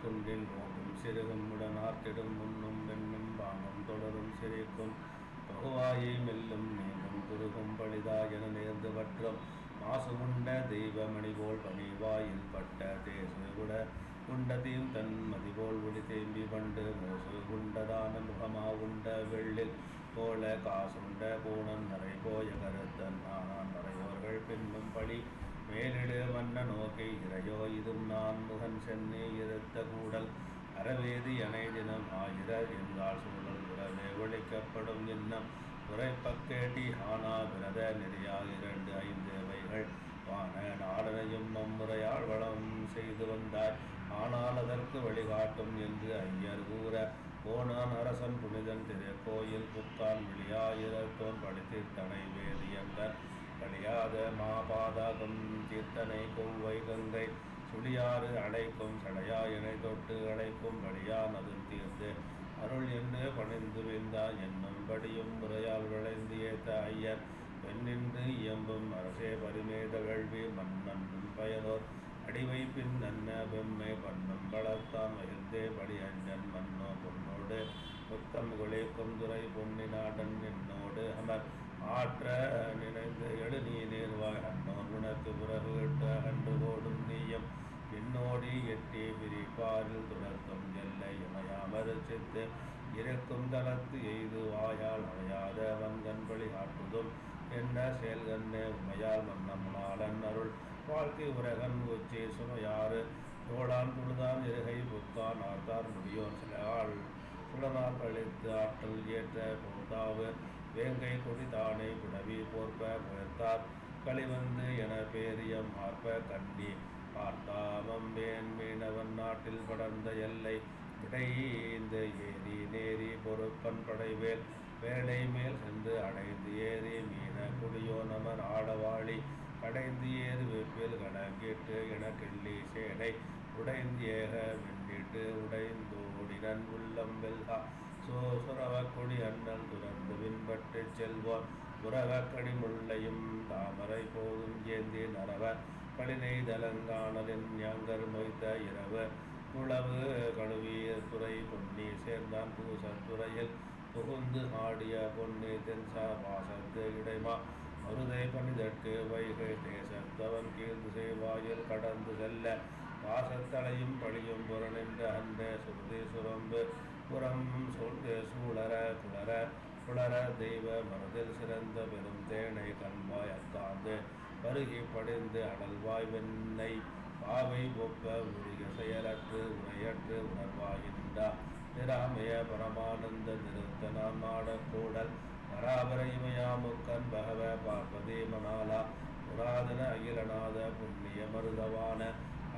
குன்றின் ஓங்கும் சிறுகும் உடனார்த்திடும் முன்னும் வெண்ணும் வாங்கும் தொடரும் சிறைக்கும் பகுவாயை மெல்லும் நீங்கும் குருகும் பழிதா என நேர்ந்து பற்றும் மாசு உண்ட தெய்வமணி போல் பணிவாயில் பட்ட தேசு கூட உண்டதையும் தன் மதிபோல் ஒளி தேம்பி பண்டு மோசு உண்டதான முகமா உண்ட வெள்ளில் போல காசுண்ட பூணன் நரை போய கருத்தன். நானான் நரையோர்கள் பின்னும் பழி மேலிடு மன்ன நோக்கை இறையோ இதும் நான் முகன் சென்னி இருத்த கூடல் அறவேதி அணை தினம் ஆயிர என்றால் சூழல் உறவே ஒழிக்கப்படும் இன்னம் உரைப்பக்கேட்டி ஹானா விரத நெறியா இரண்டு ஐந்து அவைகள் வான நாடனையும் நம்முறையால் வளம் செய்து வந்தார். ஆனால் அதற்கு வழிகாட்டும் என்று ஐயர் கூற போனான் அரசன் புனிதன் திருக்கோயில் புத்தான் விழியாயிரத்தோன் தனை வேதியந்தன் கழியாத மாபாதகம் கீர்த்தனை கொவ்வை கங்கை சுழியாறு அழைக்கும் சடையா இணை தொட்டு அழைக்கும் வழியானது தீர்ந்து அருள் என்று பணிந்து விந்தா என்னும்படியும் முறையால் விளைந்து ஏத்த ஐயர். பெண்ணின்று இயம்பும் அரசே பரிமேத கல்வி மன்னன் பயனோர் அடிவை பின் நன்ன பெம்மை பண்ணும் வளர்த்தான் மகிழ்ந்தே படி அஞ்சன் மன்னோ பொன்னோடு. முத்தம் குளே கொந்துரை பொன்னி நாடன் என்னோடு அமர். ஆற்ற நினைந்து எழு நீ நேர்வாய் அன்னோன் உனக்கு பிறகு இட்ட அன்று கோடும் நீயம். பின்னோடி எட்டி பிரிப்பாரில் துணர்த்தும் எல்லை இமையாமறு சித்து இருக்கும் தளத்து எய்து வாயால் அமையாத வங்கன் வழி என்ன செயல்கண்ணே உமையால் மன்னம்னாளன் அருள். வாழ்க்கை உரகன் உச்சி சுமையாறு. தோளான் துழுதான் இருகை புத்தான் ஆர்த்தார் முடியோர் சில ஆள் சுடனார் கழித்து ஆற்றல் ஏற்ற போதாவு. வேங்கை கொடி தானே புடவி போர்ப்ப புயர்த்தார் களிவந்து என பேரியம் ஆர்ப்ப கண்ணி. பார்த்தாமம் வேன் மீனவன் நாட்டில் படர்ந்த எல்லை. விடைந்த ஏரி நேரி பொறுப்பன் படைவேல். வேலை மேல் சென்று அடைந்து ஏறி மீன குடியோ நமர் ஆடவாளி. கடைந்து ஏறு வெப்பில் கணக்கிட்டு என கிள்ளி சேனை. உடைந்து ஏக வெண்டிட்டு உடைந்தோடினன் உள்ளம் வெல்லா சோ சுரவ கொடி அண்ணல் துறந்து பின்பட்டு செல்வோர். உறவ கடிமுள்ளையும் தாமரை போதும் ஏந்தி நரவ பழினை தலங்கானலின் ஞாங்கர் மொய்த்த இரவு. குளவு கழுவிய துறை பொன்னி சேர்ந்தான் பூசத்துறையில் புகுந்து ஆடிய பொன்னி தென்சா வாசத்து இடைமா. மருதை பணிதற்கு வைகை தேசத்தவன் கீழ்ந்து செய்வாயில் கடந்து செல்ல. வாசத்தலையும் பழியும் புறநின்ற அந்த சுருதி சுரம்பு. புறம் சூழ்ந்து சூழற குளர குளர தெய்வ மனதில் சிறந்த பெரும் தேனை கண்பாய் அத்தாந்து பருகி படிந்து அடல்வாய் வெண்ணை பாவை ஒப்ப உரிய செயலற்று உரையற்று உணர்வாயின்றா நிராமய பரமானந்த நிறுத்தனாம் நாடக்கூடல் பராபரைமயாமுக்கன் பகவ பார்ப்பதே மணாலா புராதன அகிலநாத புண்ணிய மருதவான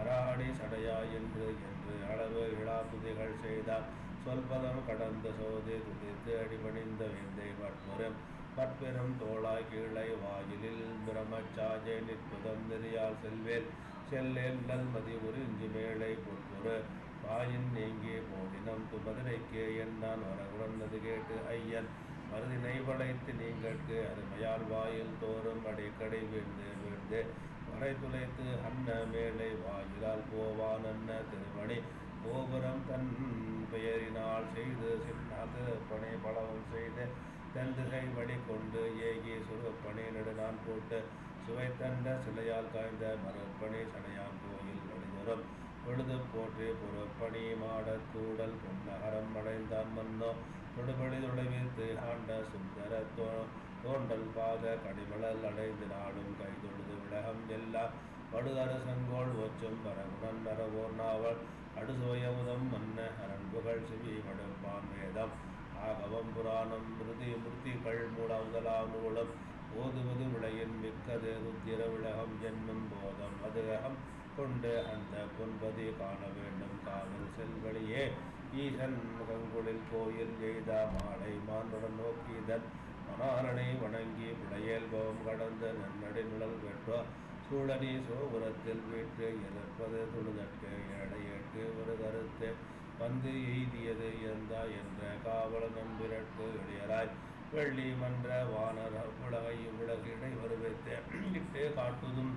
அராணி சடையா என்று என்று அளவு இழாத்துதிகள் செய்தார். சொல்பதம் கடந்த சோதி துதித்து அடிபணிந்த வேந்தை பட்புறம். பற்பெரும் தோளாய் கீழை வாயிலில் பிரம்மச்சாஜை நிற்புதம் நெறியால் செல்வேல். செல்லேல் நல்மதி உறிஞ்சி மேளை பொற்புறு. வாயின் நீங்கி போதினம் துமதுரைக்கு என்னான் வரகுணர்ந்தது கேட்டு ஐயன். மருதினை வளைத்து நீங்கட்கு அருமையால் வாயில் தோறும் அடிக்கடை வீழ்ந்து வீழ்ந்து. வரை துளைத்து அன்ன மேலை வாயிலால் போவான் அன்ன திருமணி. கோபுரம் தன் பெயரினால் செய்து சின்னாது பணி பலவும் செய்து தன் திசை வழி கொண்டு ஏகி சுருப்பணி நெடுநான் போட்டு சுவைத்தண்ட சிலையால் காய்ந்த மரப்பணி சடையான் கோயில் வழிதரும் பொழுது போற்றி புறப்பணி மாடக் கூடல் பொன்னகரம் அடைந்தான் மன்னோ. தொடுபடி தொலைவித்து ஆண்ட சுந்தர தோ தோண்டல் பாக கடிமலல் அடைந்து நாடும் கை தொழுது விலகம் எல்லாம். படுதரசங்கோள் ஒச்சும் பரகுணன் நரவோர் நாவல். அடுசோயமுதம் மன்ன அரண்புகள் செவி மடுப்பான் வேதம். ஆகவம் புராணம் மிருதி மிருத்திகள் மூலாவுதலா நூலம் ஓதுவது விளையின் மிக்கது ருத்திர விலகம் என்னும் போதம். அது அகம் கொண்டு அந்த பொன்பதி காண வேண்டும். காவல் செல்வழியே ஈசன் முகங்குளில் கோயில் எய்தா மாலை மானுடன் நோக்கிதன் மனாரனை வணங்கி விளையல்பவம் கடந்த நன்னடி நிழல் வெற்றோ சூழனி சோபுரத்தில் வீட்டு இழப்பது தொழுதற்கு எடையேட்டு ஒரு கருத்து. வந்து எய்தியது எந்த என்ற காவல நம்பிரட்டு இடையராய் வெள்ளி மன்ற வானர் உலகை உலகினை வருவித்து. இட்டு காட்டுதும்